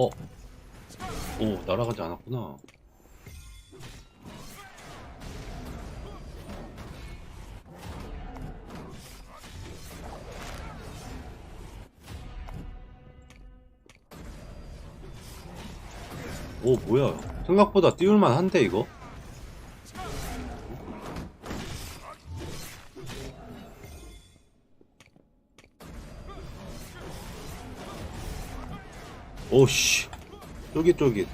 어? 오, 날아가지 않았구나. 오, 뭐야. 생각보다 띄울만 한데, 이거? 오씨. 쫄깃쫄깃.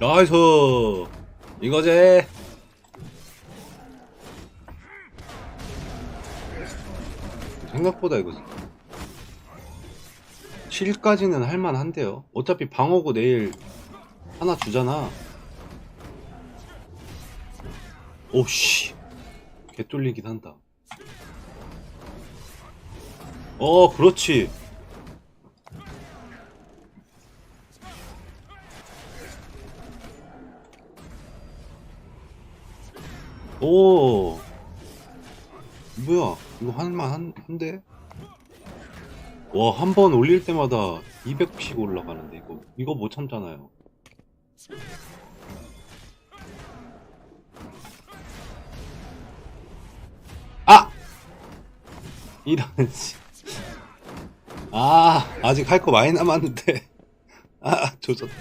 나이스 이거제 생각보다 이거 7까지는 할만한데요. 어차피 방어구 내일 하나 주잖아. 오씨. 개뚫리긴 한다. 어 그렇지. 오. 뭐야? 이거 할만 한, 한데? 와 한 번 올릴 때마다 200씩 올라가는데 이거. 이거 못 참잖아요. 아! 이런 씨. 아 아직 할 거 많이 남았는데. 아 조졌다.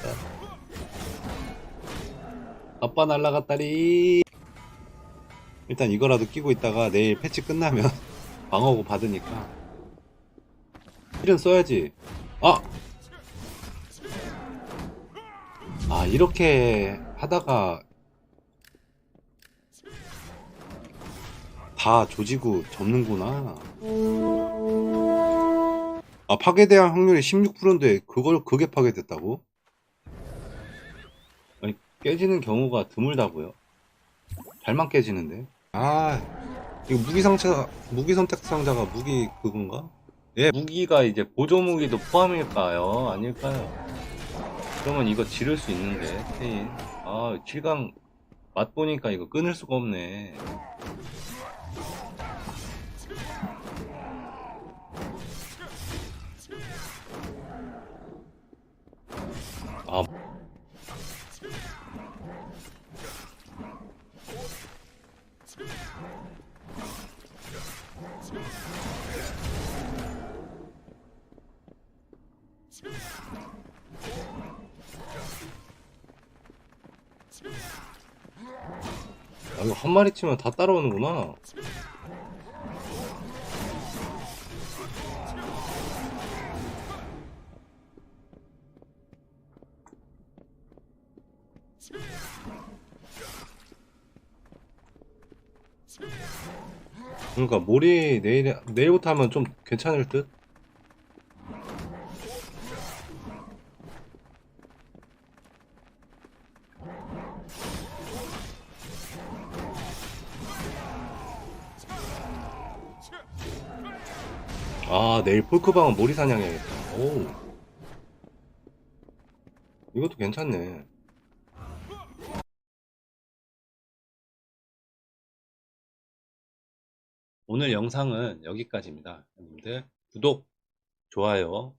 아빠 날라갔다리. 일단 이거라도 끼고 있다가 내일 패치 끝나면 방어구 받으니까 힐은 써야지 아! 아 이렇게 하다가 다 조지고 접는구나 아 파괴대항 확률이 16%인데 그걸 그게 파괴됐다고? 아니 깨지는 경우가 드물다고요? 잘만 깨지는데 아 이거 무기 상자 무기 선택 상자가 무기 그건가? 예 무기가 이제 보조 무기도 포함일까요? 아닐까요? 그러면 이거 지를 수 있는데 테인 아 7강 맛 보니까 이거 끊을 수가 없네 아, 이거 한 마리 치면 다 따라오는구나. 그러니까 몰이 내일 내일부터 하면 좀 괜찮을 듯. 아 내일 폴크방은 몰이 사냥 해야겠다. 오. 이것도 괜찮네. 오늘 영상은 여기까지입니다. 여러분들 구독, 좋아요